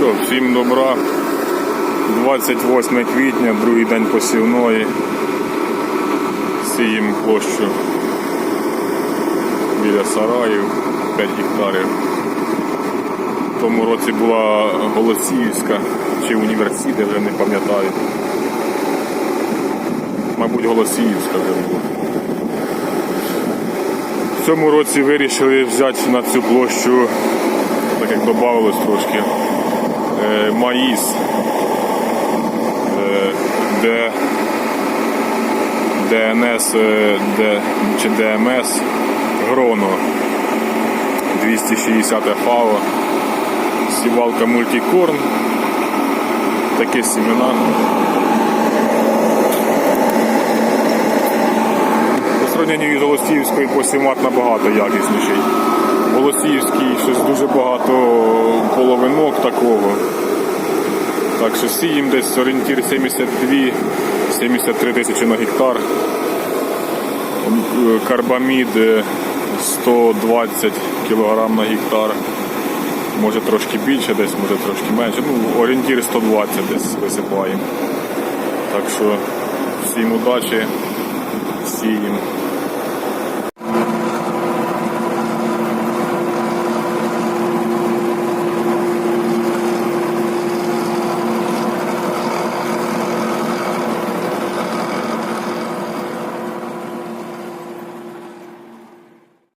що, всім добра. 28 квітня, другий день посівної. Сіємо площу біля сараїв 5 гектарів. В тому році була Голосіївська чи універсіде, вже не пам'ятаю. Мабуть, Голосіївська вже була. В цьому році вирішили взяти на цю площу, так як додавалось трошки, маїс, е, де ДНС е, Д- чи ДМС Гроно 260 ФАО, сівалка мультикорн, такі семена. По сравненню з Голосіївською посімат набагато якісніший. Голосіївський щось дуже багато половинок такого. Так що сіємо десь орієнтір 72-73 тисячі на гектар. Е, Карбамід е, 120 кг на гектар. Може трошки більше, десь, може трошки менше. Ну, орієнтір 120 десь висипаємо. Так що всім удачі, сіємо.